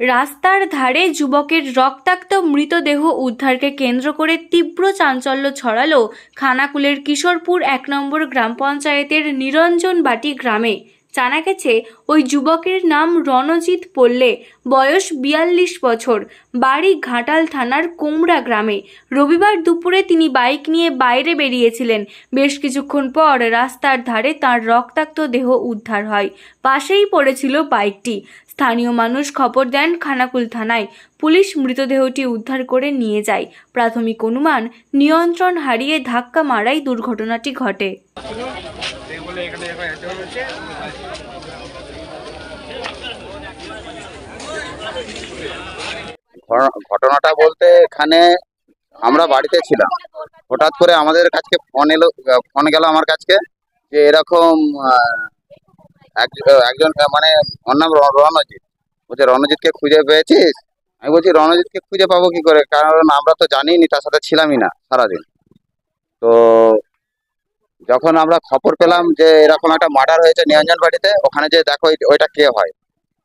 রাস্তার ধারে যুবকের রক্তাক্ত মৃতদেহ উদ্ধারকে কেন্দ্র করে তীব্র চাঞ্চল্য ছড়ালো খানাকুলের কিশোরপুর এক নম্বর গ্রাম পঞ্চায়েতের নিরঞ্জনবাটি গ্রামে। জানা গেছে, ওই যুবকের নাম রণজিৎ পল্লে, বয়স বিয়াল্লিশ বছর, বাড়ি ঘাটাল থানার কোমড়া গ্রামে। রবিবার দুপুরে তিনি বাইক নিয়ে বাইরে বেরিয়েছিলেন। বেশ কিছুক্ষণ পর রাস্তার ধারে তার রক্তাক্ত দেহ উদ্ধার হয়। পাশেই পড়েছিল বাইকটি। স্থানীয় মানুষ খবর দেন খানাকুল থানায়। পুলিশ মৃতদেহটি উদ্ধার করে নিয়ে যায়। প্রাথমিক অনুমান, নিয়ন্ত্রণ হারিয়ে ধাক্কা মারাই দুর্ঘটনাটি ঘটে। ঘ- ঘটনাটা বলতে এখানে আমরা বাড়িতে ছিলাম। হঠাৎ করে আমাদের কাছে ফোন এলো, ফোন গেল আমার কাছে যে এরকম এক- একজন মানে ওর নাম রণজিৎ। বলছে, রণজিৎকে খুঁজে পেয়েছিস? আমি বলছি, রণজিৎকে খুঁজে পাবো কি করে? কারণ আমরা তো জানিনি তার সাথে ছিলামই না সারাদিন। তো যখন আমরা খবর পেলাম যে এরকম একটা মার্ডার হয়েছে নিরঞ্জন বাড়িতে ওখানে যে দেখো ওই- ওইটা কে হয়?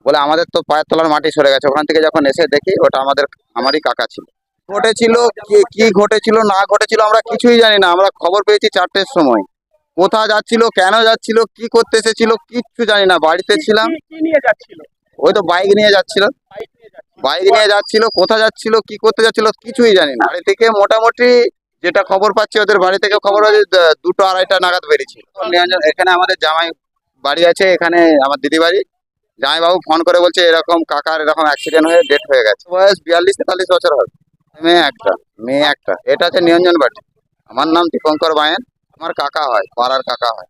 বলে আমাদের তো পায়ের তলার মাটি সরে গেছে। ওখান থেকে যখন এসে দেখি ওটা আমাদের আমারই কাকা ছিল। ঘটেছিল কি কি ঘটেছিল না ঘটেছিল আমরা কিছুই জানি না। আমরা খবর পেয়েছি চারটের সময়। কোথা যাচ্ছিল কেন যাচ্ছিল কি করতে এসেছিল কিচ্ছু জানি না। বাড়িতে ছিলাম। ওই তো বাইক নিয়ে যাচ্ছিল। বাইক নিয়ে যাচ্ছিল। বাইক নিয়ে যাচ্ছিল কোথা যাচ্ছিল কি করতে যাচ্ছিল কিছুই জানি না। বাড়ি থেকে মোটামুটি যেটা খবর পাচ্ছি, ওদের বাড়ি থেকে খবর আছে দুটো আড়াইটা নাগাদ বেরিয়েছিল। এখানে আমাদের জামাই বাড়ি আছে, এখানে আমার দিদি বাড়ি। জামাইবাবু ফোন করে বলছে, এরকম কাকার এরকম অ্যাক্সিডেন্ট হয়ে ডেট হয়ে গেছে। বয়স বিয়াল্লিশ তেতাল্লিশ বছর হবে। মেয়ে একটা মেয়ে একটা। এটা আছে নিরঞ্জন বাড়ি। আমার নাম দীপঙ্কর বায়েন। আমার কাকা হয়, পাড়ার কাকা হয়।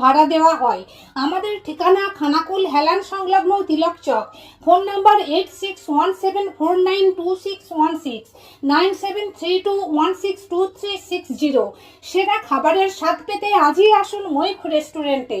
ভাড়া দেওয়া হয়। আমাদের ঠিকানা খানাকুল হেলান সংলগ্ন Tilak Chak. Phone number eight six one seven four nine two six one six nine seven three two one six two three six zero সেরা খাবারের স্বাদ পেতে আজই আসুন মৈখ রেস্টুরেন্টে।